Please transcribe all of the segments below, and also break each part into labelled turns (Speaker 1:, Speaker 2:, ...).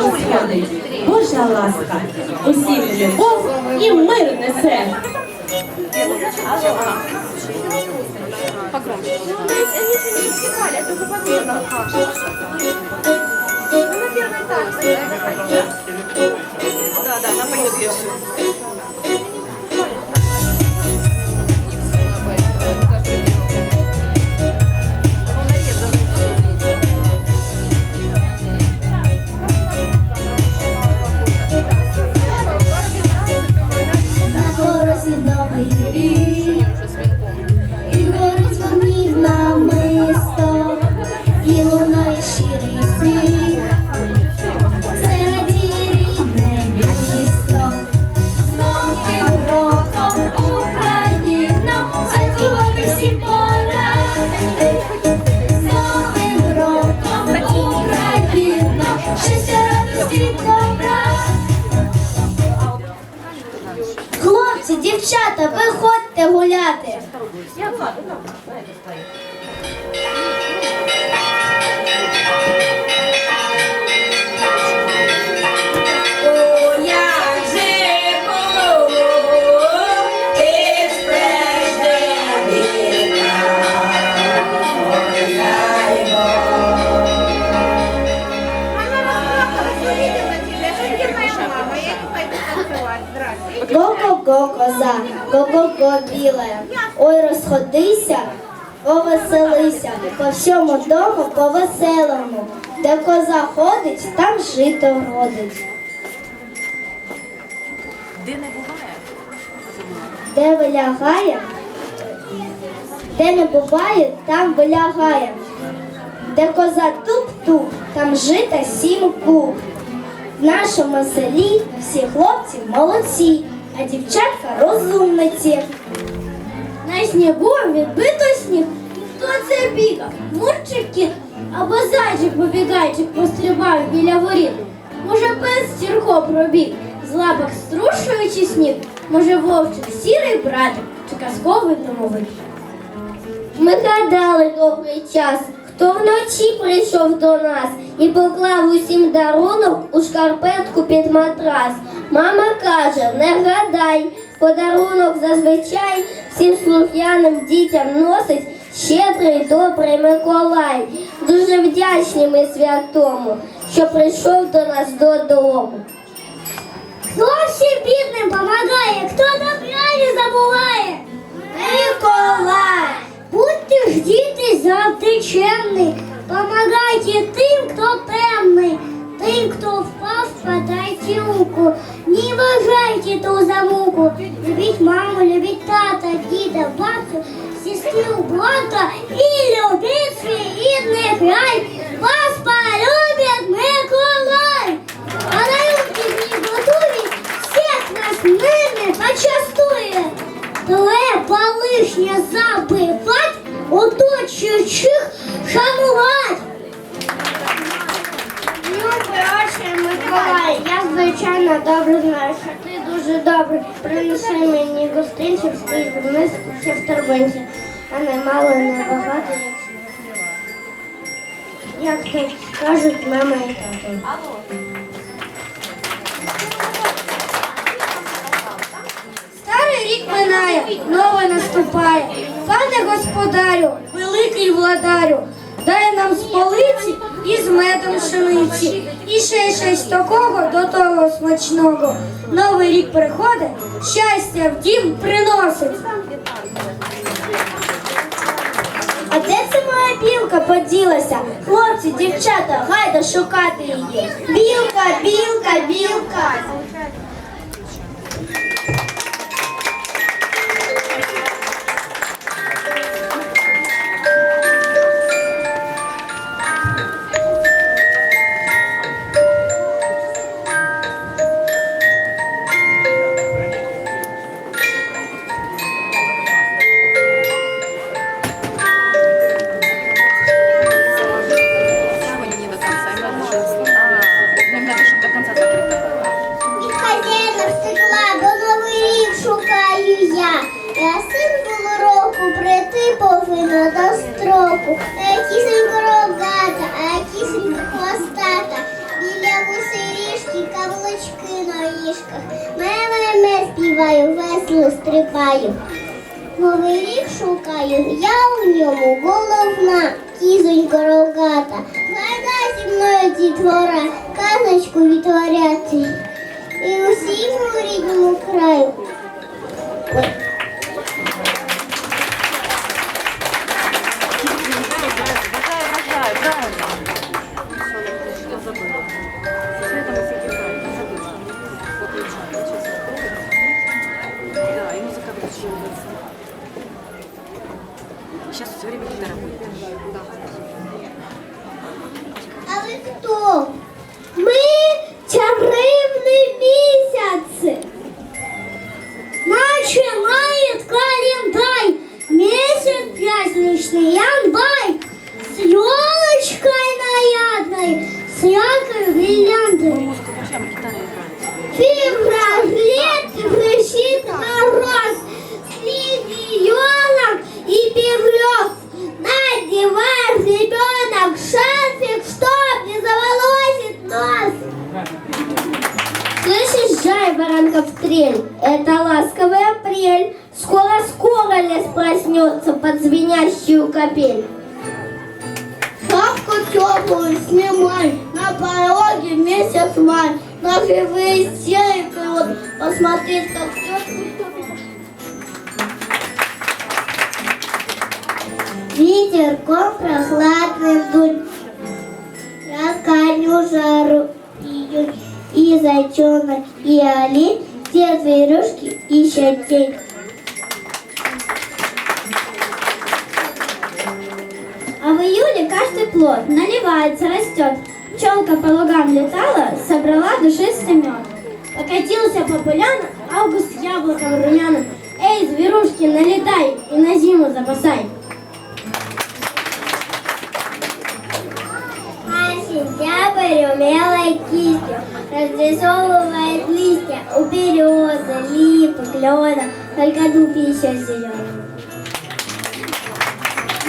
Speaker 1: сходить. Божа ласка, усім любов і мир несе.
Speaker 2: На Хлопці, дівчата, виходьте гуляти. Біле. Ой, розходися, повеселися, по всьому дому по-веселому. Де коза ходить, там жито родить.
Speaker 3: Де не буває?
Speaker 2: Де вилягає, де не буває, там вилягає. Де коза туп-туп, там жита сім куб. В нашому селі всі хлопці молодці, а дівчатка розумниці. На снігу відбито сніг. Хто це бігав? Мурчик або зайчик побігайчик пострибав біля воріт. Може, пес сірко пробіг, з лапок струшуючи сніг. Може, вовчик сірий братик чи казковий домовик. Ми гадали добрий час, хто вночі прийшов до нас і поклав усім дарунок у шкарпетку під матрас. Мама каже, не гадай, подарунок зазвичай всім слух'яним дітям носить щедрий добрий Миколай. Дуже вдячні ми святому, що прийшов до нас додому. Хто всім бідним помагає, хто добра не забуває? Миколай! Будьте ж діти завжди чемний, помагайте тим, хто темний, тим, хто впав, спадайте руку, не вважайте ту за муку. Любіть маму, любіть тата, діда, бабцю, сестру, брата і любіть свій рідний край. Вас полюбить Миколай! А на руки дні готові всіх нас ними почастує. Звичайно добре знаю, що ти дуже добре принеси мені гостинців, стоїть вниз ще в торбинці, а не мало, не багато, як, як то кажуть мама і тато. Старий рік минає, нове наступає. Пане господарю, великий владарю, дай нам з полиці і з медом пшениці, і ще щось такого до того смачного. Новий рік приходить, щастя в дім приносить. А де це моя білка поділася? Хлопці, дівчата, гайда шукати її. Білка, білка, білка. Сиріжки, на ліжках. Ме-ме-ме співаю, весело стрибаю. Новий рік шукаю, я у ньому головна, кізонька рогата. Гайда зі мною дітвора, казочку відтворяти. І усім у рідному краю. А Скоро-скоро лес проснется под звенящую капель. Шапку теплую снимай, на пороге месяц май, на живые серый пилот, посмотреть, как все Ветерком прохладным дуть, раскалю жару июнь, и зайчонок, и олень, все зверюшки ищут тень. Пчелка по лугам летала, собрала душистый мед. Покатился по полянам август яблоком румяным. Эй, зверушки, налетай и на зиму запасай. А сентябрь умелой кистью разрисовывает листья у березы, липы, клена, только дуб еще зеленый.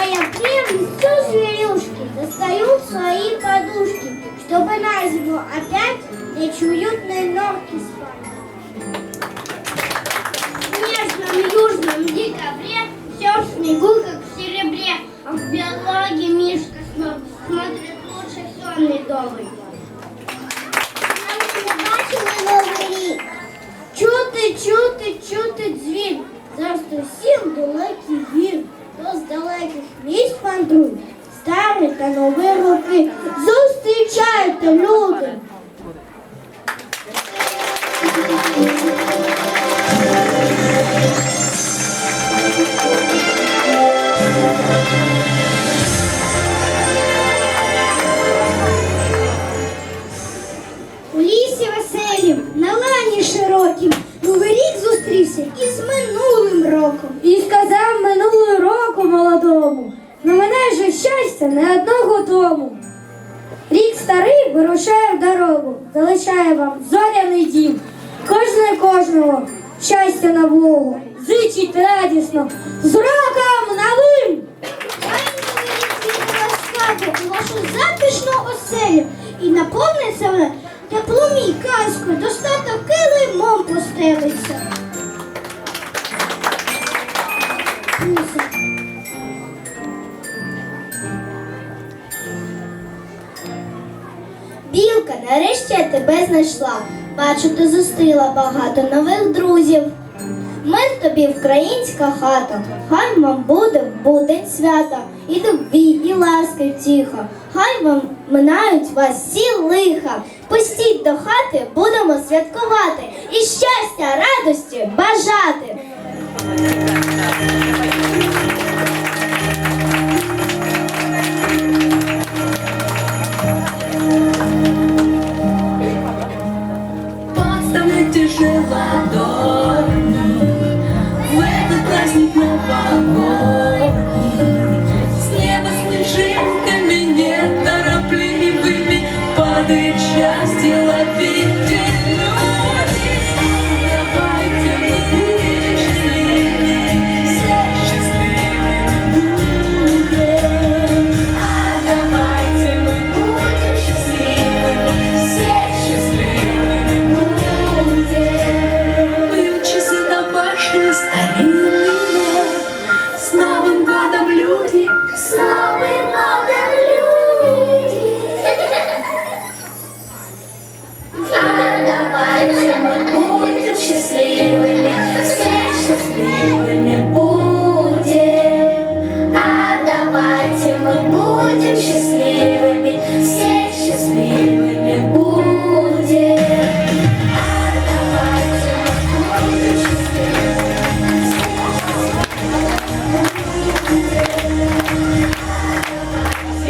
Speaker 2: Моя крем все зверюшки достают свои подушки, чтобы на зиму опять лечь уютной норке спать. В нежном южном декабре все в снегу, как в серебре, а в биологии Мишка смотрит лучше сонный добрый. У лісі веселім, на лані широкім, Новий рік зустрівся із минулим роком.
Speaker 4: І сказав минулого року молодому, ну мене же щастя не одного тому. Рік старий вирушає в дорогу, залишає вам зоряний дім. Кожне кожного щастя нового, зичить радісно, з роком новим!
Speaker 2: У вашу затишну оселю і наповниться вона теплом і казкою, достаток килимом постелиться. Білка, нарешті я тебе знайшла. Бачу, ти зустріла багато нових друзів. Мир тобі українська хата, хай вам буде в будень свята, і тобі, і ласки тихо, хай вам минають вас всі лиха. Пустіть до хати, будемо святкувати і щастя, радості бажати.